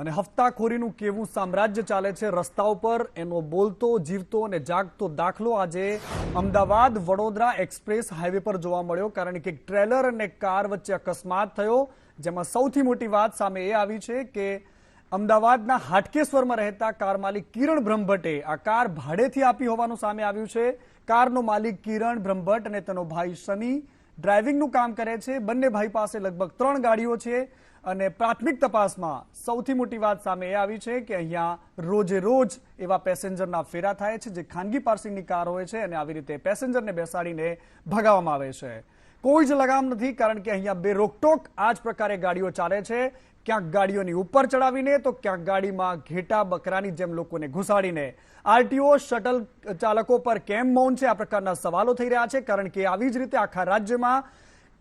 અને હફતાખોરીનું કેવું સામ્રાજ્ય ચાલે છે રસ્તાઓ પર? એનો બોલતો, જીવતો અને જાગતો દાખલો આજે અમદાવાદ વડોદરા એક્સપ્રેસ હાઈવે પર જોવા મળ્યો, કારણ કે ટ્રેલર અને કાર વચ્ચે અકસ્માત થયો. જેમાં સૌથી મોટી વાત સામે એ આવી છે કે અમદાવાદના હાટકેશ્વરમાં રહેતા કાર માલિક કિરણ બ્રહ્મભટ્ટે આ કાર ભાડેથી આપી હોવાનું સામે આવ્યું છે. કારનો માલિક કિરણ બ્રહ્મભટ્ટ અને તેનો ભાઈ શની ડ્રાઇવિંગનું કામ કરે છે. બંને ભાઈ પાસે લગભગ ત્રણ ગાડીઓ છે. અને પ્રાથમિક તપાસમાં સૌથી મોટી વાત સામે એ આવી છે કે અહીંયા રોજે રોજ એવા પેસેન્જરના ફેરા થાય છે જે ખાનગી પાર્સિંગની કાર હોય છે અને આવી રીતે પેસેન્જરને બેસાડીને ભગાવવામાં આવે છે. કોઈ જ લગામ નથી કારણ કે અહીંયા બે રોકટોક આ જ પ્રકારે ગાડીઓ ચાલે છે. ક્યાંક ગાડીઓની ઉપર ચડાવીને તો ક્યાંક ગાડીમાં ઘેટા બકરાની જેમ લોકોને ઘુસાડીને. આરટીઓ, શટલ ચાલકો પર કેમ મૌન છે આ પ્રકારના સવાલો થઈ રહ્યા છે કારણ કે આવી જ રીતે આખા રાજ્યમાં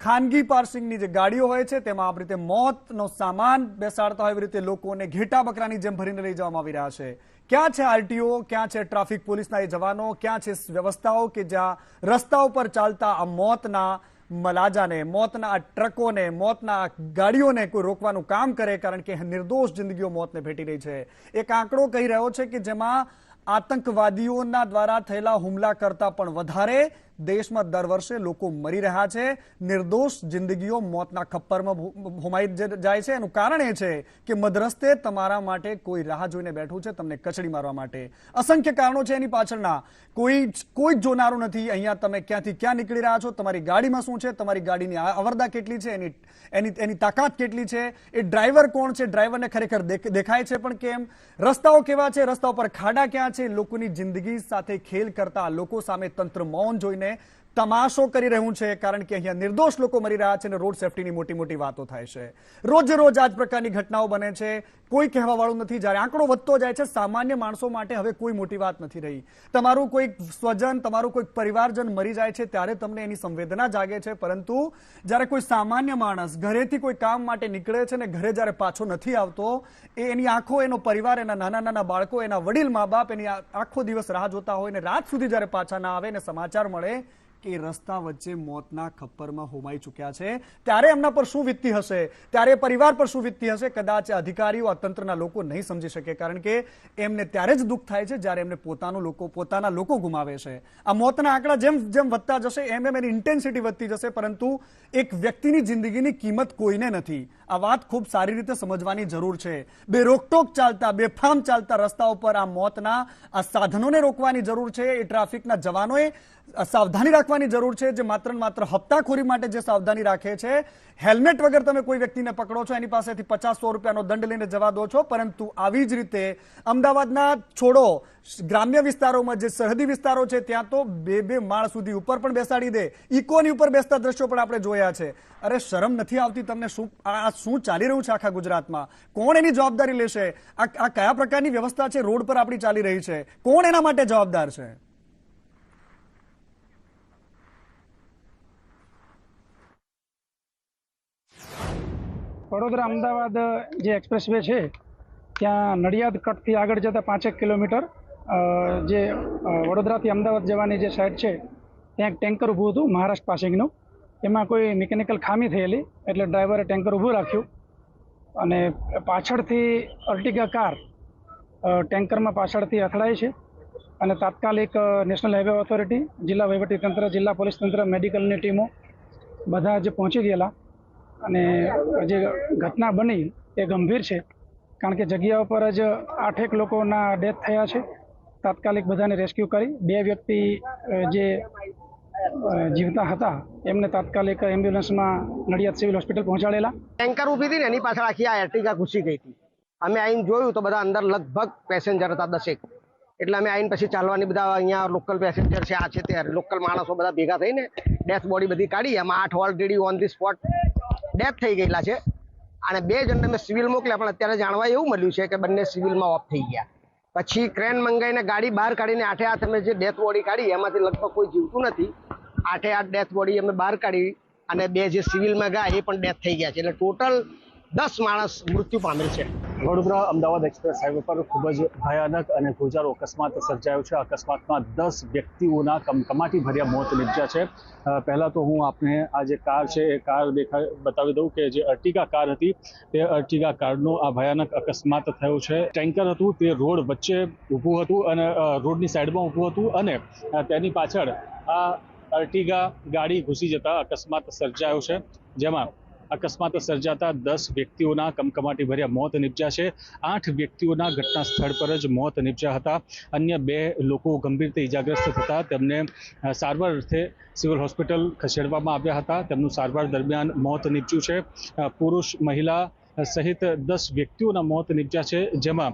ખાનગી પાર્સિંગની જે ગાડીઓ હોય છે, તેમાં આ રીતે મોતનો સામાન બેસાડતા હોય એવી રીતે લોકોને ઘેટા બકરાની જેમ ભરીને લઈ જવામાં આવી રહ્યા છે. ક્યાં છે આરટીઓ, ક્યાં છે ટ્રાફિક પોલીસના એ જવાનો, ક્યાં છે વ્યવસ્થાઓ કે જ્યાં રસ્તા ઉપર ચાલતા આ મોતના મલાજાને, મોતના ટ્રકોને, મોતના ગાડીઓને કોઈ રોકવાનું કામ કરે કારણ કે નિર્દોષ જિંદગીઓ મોતને ભેટી રહી છે. એક આંકડો કહી રહ્યો છે કે જેમાં આતંકવાદીઓના દ્વારા થયેલા હુમલા કરતા પણ વધારે દેશમાં દર વર્ષે લોકો મરી રહ્યા છે. નિર્દોષ જિંદગીઓ મોતના ખપ્પરમાં હોમાઈ જાય છે. એનું કારણ એ છે કે મધરસ્તે તમારા માટે કોઈ રાહ જોઈને બેઠું છે તમને કચડી મારવા માટે. અસંખ્ય કારણો છે એની પાછળના. કોઈ કોઈ જ જોનારું નથી. અહીંયા તમે ક્યાંથી ક્યાં નીકળી રહ્યા છો? તમારી ગાડીમાં શું છે? તમારી ગાડીની આ- અવરદા કેટલી છે? એની એની એની તાકાત કેટલી છે? એ ડ્રાઈવર કોણ છે? ડ્રાઈવરને ખરેખર દેખ- દેખાય છે પણ કેમ? રસ્તાઓ કેવા છે? રસ્તા ઉપર ખાડા ક્યાં છે? લોકોની જિંદગી સાથે ખેલ કરતા લોકો સામે તંત્ર મૌન જોઈને તમાશો કરી રહ્યું છે, કારણ કે અહીંયા નિર્દોષ લોકો મરી રહ્યા છે અને રોડ સેફટીની મોટી મોટી વાતો થાય છે. રોજ રોજ આ પ્રકારની ઘટનાઓ બને છે. કોઈ કહેવાવાળું નથી. જ્યારે આંકડો વધતો જાય છે, સામાન્ય માણસો માટે હવે કોઈ મોટી વાત નથી રહી. તમારું કોઈક સ્વજન, તમારું કોઈક પરિવારજન મરી જાય છે, ત્યારે તમને એની સંવેદના જાગે છે. પરંતુ જ્યારે કોઈ સામાન્ય માણસ ઘરેથી કોઈ કામ માટે નીકળે છે ને ઘરે જ્યારે પાછો નથી આવતો એની આંખો, એનો પરિવાર, એના નાના નાના બાળકો, એના વડીલ મા બાપ એની આખો દિવસ રાહ જોતા હોય ને રાત સુધી જ્યારે પાછા ના આવે ને સમાચાર મળે કે રસ્તા વચ્ચે મોતના ખપ્પરમાં હોમાઈ ચૂક્યા છે. ત્યારે એમના પર શું વીતતી હશે? ત્યારે પરિવાર પર શું વીતતી હશે? કદાચ અધિકારીઓ તંત્રના લોકો નહીં સમજી શકે, કારણ કે એમને ત્યારે જ દુઃખ થાય છે જ્યારે એમને પોતાનું લોકો, પોતાના લોકો ગુમાવે છે. આ મોતના આંકડા જેમ જેમ વધતા જશે, એમ એમ એની ઇન્ટેન્સિટી વધતી જશે, પરંતુ એક વ્યક્તિની જિંદગીની કિંમત કોઈને નથી. આ વાત ખૂબ સારી રીતે સમજવાની જરૂર છે. બે રોકટોક ચાલતા બેફામ ચાલતા રસ્તા ઉપર આ મોતના, આ સાધનોને રોકવાની જરૂર છે. એ ટ્રાફિકના જવાનોએ સાવધાની રાખવાની જરૂર છે જે માત્ર માત્ર હપ્તાખોરી માટે જે સાવધાની રાખે છે. હેલ્મેટ વગર તમે કોઈ વ્યક્તિને પકડો છો, એની પાસેથી પચાસ સો રૂપિયાનો દંડ લઈને જવા દો છો. પરંતુ આવી જ રીતે અમદાવાદના, છોડો, ગ્રામ્ય વિસ્તારોમાં જે સરહદી વિસ્તારો છે, ત્યાં તો બે બે માળ સુધી ઉપર પણ બેસાડી દે. ઇકોની ઉપર બેસતા દ્રશ્યો પણ આપણે જોયા છે. અરે શરમ નથી આવતી તમને શું આ શું ચાલી રહ્યું છે આખા ગુજરાતમાં? કોણ એની જવાબદારી લેશે? આ કયા પ્રકારની વ્યવસ્થા છે રોડ પર આપણી ચાલી રહી છે? કોણ એના માટે જવાબદાર છે? વડોદરા અમદાવાદ જે એક્સપ્રેસ વે છે, ત્યાં નડિયાદ કટથી આગળ જતાં પાંચેક કિલોમીટર જે વડોદરાથી અમદાવાદ જવાની જે સાઈડ છે, ત્યાં એક ટેન્કર ઊભું હતું મહારાષ્ટ્ર પાસિંગનું એમાં કોઈ મિકેનિકલ ખામી થયેલી, એટલે ડ્રાઈવરે ટેન્કર ઊભું રાખ્યું અને પાછળથી અર્ટિગા કાર ટેન્કરમાં પાછળથી અથડાય છે અને તાત્કાલિક નેશનલ હાઈવે ઓથોરિટી જિલ્લા વહીવટીતંત્ર, જિલ્લા પોલીસ તંત્ર, મેડિકલની ટીમો બધા જ પહોંચી ગયેલા અને જે ઘટના બની એ ગંભીર છે કારણ કે જગ્યા ઉપર જ આઠેક લોકોના ડેથ થયા છે. તાત્કાલિક બધાને રેસ્ક્યુ કરી બે વ્યક્તિ જે જીવતા હતા. એમને તાત્કાલિક એમ્બ્યુલન્સમાં નડિયાદ સિવિલ હોસ્પિટલ પહોંચાડેલા. ટેન્કર ઊભી હતી ને, એની પાછળ આખી આ એર્ટિગા ઘૂસી ગઈ હતી. અમે આઈને જોયું તો બધા અંદર લગભગ પેસેન્જર હતા દસેક. એટલે અમે આઈને પછી ચાલવાની બધા અહીંયા લોકલ પેસેન્જર છે, આ છે તે લોકલ માણસો બધા ભેગા થઈને ડેથ બોડી બધી કાઢી. એમાં આઠ already on the spot death થઈ ગયેલા છે. અને બે જણને મેં સિવિલ મોકલ્યા, પણ અત્યારે જાણવા એવું મળ્યું છે કે બંને સિવિલમાં ઓફ થઈ ગયા. પછી ક્રેન મંગાવીને ગાડી બહાર કાઢીને આઠે આઠ અમે જે ડેથ બોડી કાઢી, એમાંથી લગભગ કોઈ જીવતું નથી. આઠે આઠ ડેથ બોડી અમે બહાર કાઢી અને બે જે સિવિલમાં ગયા, એ પણ ડેથ થઈ ગયા છે. એટલે ટોટલ દસ માણસ મૃત્યુ પામેલ છે. વડોદરા અમદાવાદ એક્સપ્રેસ હાઈવે પર ખૂબ જ ભયાનક અને ગોજારો અકસ્માત સર્જાયો છે. અકસ્માતમાં દસ વ્યક્તિઓના કમકમાટી ભર્યા મોત નિપજ્યા છે. પહેલાં તો હું આપને આ જે કાર છે, એ કાર દેખા બતાવી દઉં કે જે અર્ટિગા કાર હતી, તે અર્ટિગા કારનો આ ભયાનક અકસ્માત થયો છે. ટેન્કર હતું, તે રોડ વચ્ચે ઊભું હતું અને રોડની સાઈડમાં ઊભું હતું અને તેની પાછળ આ અર્ટિગા ગાડી ઘૂસી જતા અકસ્માત સર્જાયો છે. જેમાં અકસ્માત સર્જાતા દસ વ્યક્તિઓના કમકમાટી ભર્યા મોત નીપજ્યા છે. આઠ વ્યક્તિઓના ઘટના સ્થળ પર જ મોત નીપજ્યા હતા. અન્ય બે લોકો ગંભીર રીતે ઇજાગ્રસ્ત થતા તેમને સારવાર અર્થે સિવિલ હોસ્પિટલ ખસેડવામાં આવ્યા હતા. તેમનું સારવાર દરમિયાન મોત નીપજ્યું છે. પુરુષ, મહિલા સહિત દસ વ્યક્તિઓના મોત નીપજ્યા છે. જેમાં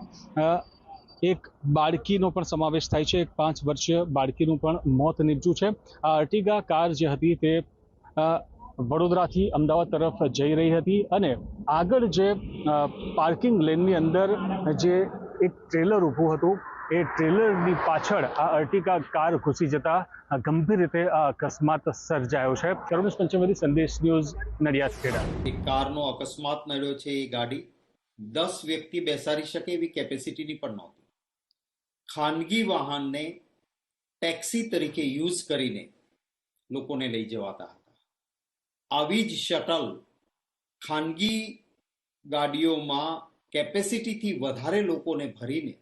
એક બાળકીનો પણ સમાવેશ થાય છે. એક પાંચ વર્ષીય બાળકીનું પણ મોત નીપજ્યું છે. આ અર્ટિગા કાર જે હતી તે વડોદરાથી અમદાવાદ તરફ જઈ રહી હતી અને આગળ જે પાર્કિંગ લેનની અંદર જે એક ટ્રેલર ઊભું હતું, એ ટ્રેલરની પાછળ આ અર્ટિકા કાર ઘૂસી જતા ગંભીર રીતે આ અકસ્માત સર્જાયો છે. કરુણેશ પંચમરી સંદેશ ન્યૂઝ, નડિયાદ, ખેડા. એક કારનો અકસ્માત નડ્યો છે એ ગાડી દસ વ્યક્તિ બેસાડી શકે એવી કેપેસિટીની પણ નહોતી. ખાનગી વાહનને ટેક્સી તરીકે યુઝ કરીને લોકોને લઈ જવાતા હતા. આવી જ શટલ ખાનગી ગાડીઓમાં કેપેસિટીથી વધારે લોકોને ભરીને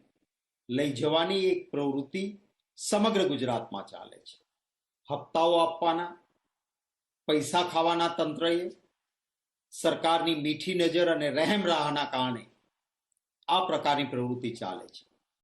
લઈ જવાની એક પ્રવૃત્તિ સમગ્ર ગુજરાતમાં ચાલે છે. હપ્તાઓ આપવાના, પૈસા ખાવાના તંત્રએ સરકારની મીઠી નજર અને રહેમ રાહના કારણે આ પ્રકારની પ્રવૃત્તિ ચાલે છે.